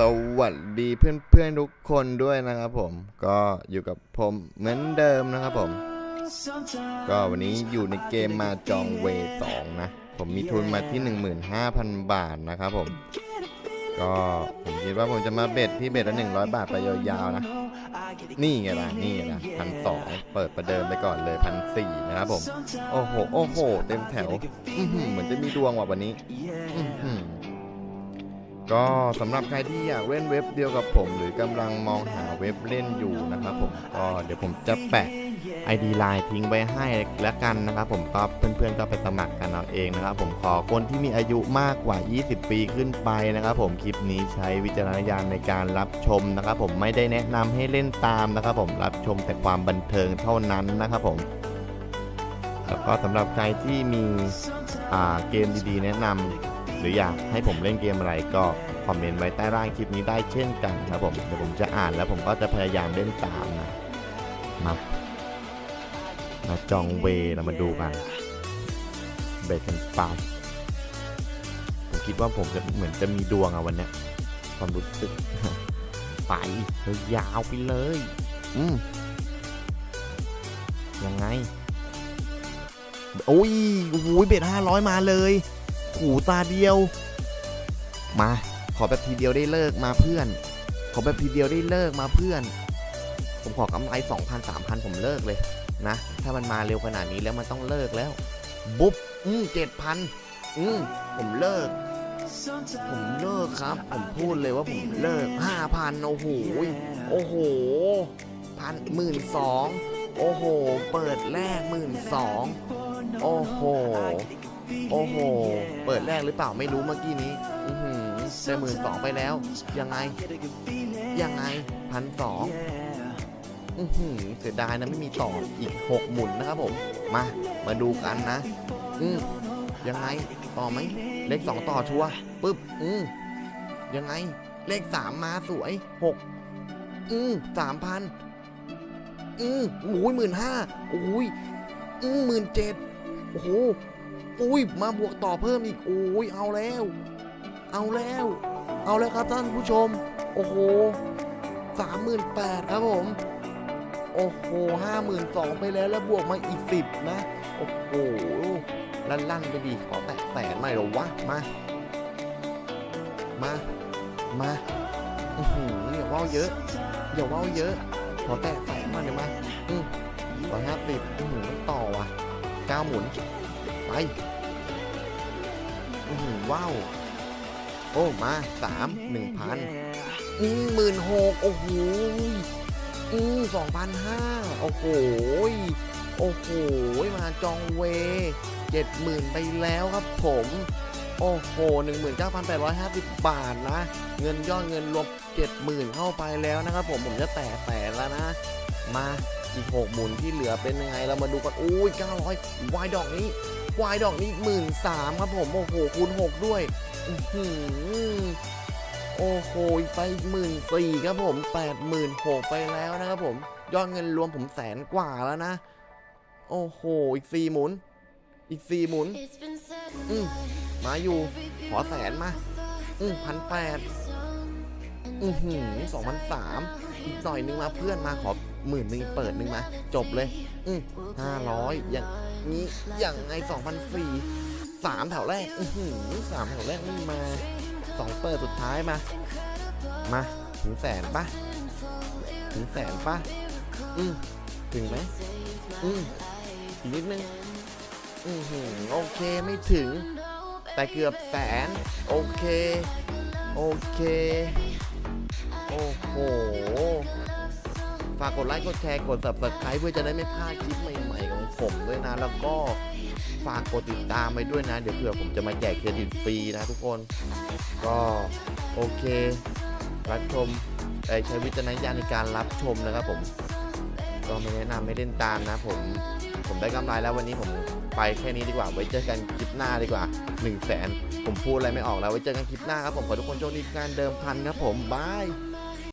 สวัสดีเพื่อนๆทุกคนด้วยนะครับผมก็อยู่กับผมเหมือนเดิมนะครับผม ก็วันนี้อยู่ในเกมมาจองเวสองนะ ผมมีทุนมาที่ 15,000 บาทนะครับผม ก็ผมคิดว่าผมจะมาเบ็ดที่เบ็ดละ100 บาทไปยาวๆนะ นี่ไงล่ะนี่ไงล่ะพันสองเปิดประเดิมไปก่อนเลยพันสี่นะครับผม โอ้โห โอ้โห เต็มแถวเหมือนจะมีดวงว่ะวันนี้อื ก็สำหรับใครที่อยากเล่นเว็บเดียวกับผม หรือกำลังมองหาเว็บเล่นอยู่นะครับผมก็เดี๋ยวผมจะแปะ ID ไลน์ทิ้งไว้ให้แล้วกันนะครับผมก็เพื่อนๆก็ไปสมัครกันเอาเองนะครับผมขอคนที่มีอายุมากกว่า 20 ปีขึ้นไปนะครับผมคลิปนี้ใช้วิจารณญาณในการรับชมนะครับผมไม่ได้แนะนำให้เล่นตามนะครับผมรับชมแต่ความบันเทิงเท่านั้นนะครับผมแล้วก็สำหรับใครที่มีเกมดีๆ แนะนำ หรืออยากให้ผมเล่นเกมอะไรก็คอมเมนต์ไว้ใต้ล่างคลิปนี้ได้เช่นกันครับผมเดี๋ยวผมจะอ่านแล้วผมก็จะพยายามเล่นตามนะมามาจองเวเรามาดูกันเบรกกันไปผมคิดว่าผมจะเหมือนจะมีดวงอะวันเนี้ยความรู้สึกไปยาวไปเลย อืมยังไงโอ้ยโอ้โหเบ็ดห้าร้อยมาเลย ขู่ตาเดียว มา ขอแบบทีเดียวได้เลิกมาเพื่อน ขอแบบทีเดียวได้เลิกมาเพื่อน ผมขอกำไร2,000 3,000 ผมเลิกเลยนะ ถ้ามันมาเร็วขนาดนี้แล้วมันต้องเลิกแล้ว บุ๊บ อืมเจ็ดพันอืมผมเลิก ผมเลิกครับ ผมพูดเลยว่าผมเลิกห้าพันโอ้โห โอ้โหพันหมื่นสองโอ้โห เปิดแรกหมื่นสองโอ้โห โอ้โห เปิดแรกหรือเปล่าไม่รู้เมื่อกี้นี้อือหือได้หมื่นสองไปแล้ว ยังไง ยังไงพันสองอือหือเสียดายนะไม่มีต่ออีกหกหมุนนะครับผม มา มาดูกันนะ อืมยังไง ต่อไหม เลขสองต่อชัวร์ปึ๊บ อืมยังไง เลขสามมาสวยหกอืมสามพันอืมโอ้ยหมื่นห้าโอ้ยอืมหมื่นเจ็ดโอ้โห อุ้ยมาบวกต่อเพิ่มอีกโอ้ยเอาแล้ว เอาแล้ว เอาแล้วครับท่านผู้ชม โอ้โหสามหมื่นแปดครับผม โอ้โหห้าหมื่นสองไปแล้วแล้วบวกมาอีกสิบนะ โอ้โหลั่นลั่นๆไปดีขอแตะแสนหน่อยหรอวะ มา มา มาอือหืออย่าว่าวเยอะ อย่าว่าวเยอะ ขอแตะแสนมาเดี๋ยวมาอืมร้อยห้าสิบอือหือต่อว่ะเก้าหมุน ไปอือว้าว โอ้ มาสามหนึ่งพันอืมหมื่นหกโอ้โหอืมสองพันห้าโอ้โหโอ้โห มาจองเวเจ็ดหมื่นไปแล้วครับผม โอ้โหหนึ่งหมื่นเก้าพันแปดร้อยห้าสิบบาทนะ เงินยอดเงินรวมเจ็ดหมื่นเข้าไปแล้วนะครับผม ผมจะแตะแสนแล้วนะ มา อีกหกหมุนที่เหลือเป็นยังไง เรามาดูกัน อุ้ยเก้าร้อยวายดอกนี้ วายดอกนี้หมื่นสามครับผม โอ้โห คูณหกด้วยอืโอ้โห ไปหมื่นสี่ครับผมแปดหมื่นหกไปแล้วนะครับผม ยอดเงินรวมผมแสนกว่าแล้วนะ โอ้โห อีกสี่หมุน อีกสี่หมุน อืมมาอยู่ ขอแสนมา อืมพันแปดอือหือสองพันสามอีกหน่อยนึงมาเพื่อนมาขอ หมื่นหนึ่งเปิดหนึ่งมา จบเลย อืมห้าร้อยอย่างนี้อย่างไงสองพันสี่สามแถวแรกอือสามแถวแรกนี่มาสองเปิดสุดท้ายมา มา ถึงแสนปะถึงแสนปะอืมถึงไหมอืมอีกนิดนึงอือหือโอเคไม่ถึง แต่เกือบแสน โอเค โอเค โอ้โหากกดไลค์ กดแชร์ กด subscribe เพื่อจะได้ไม่พลาดคลิปใหม่ๆของผมด้วยนะ แล้วก็ฝากกดติดตามไปด้วยนะ เดี๋ยวเผื่อผมจะมาแจกเครดิตฟรีนะทุกคน ก็โอเค รับชมเอ่ใช้วิจารณญาณในการรับชมนะครับผม ก็ไม่แนะนำไม่เล่นตามนะผม ผมได้กำไรแล้ววันนี้ผมไปแค่นี้ดีกว่า ไว้เจอกันคลิปหน้าดีกว่า 1 0 0 0 0แสนผมพูดอะไรไม่ออกแล้ว ไว้เจอกันคลิปหน้าครับผม ขอทุกคนโชคดีการเดิมพันครับผม บาย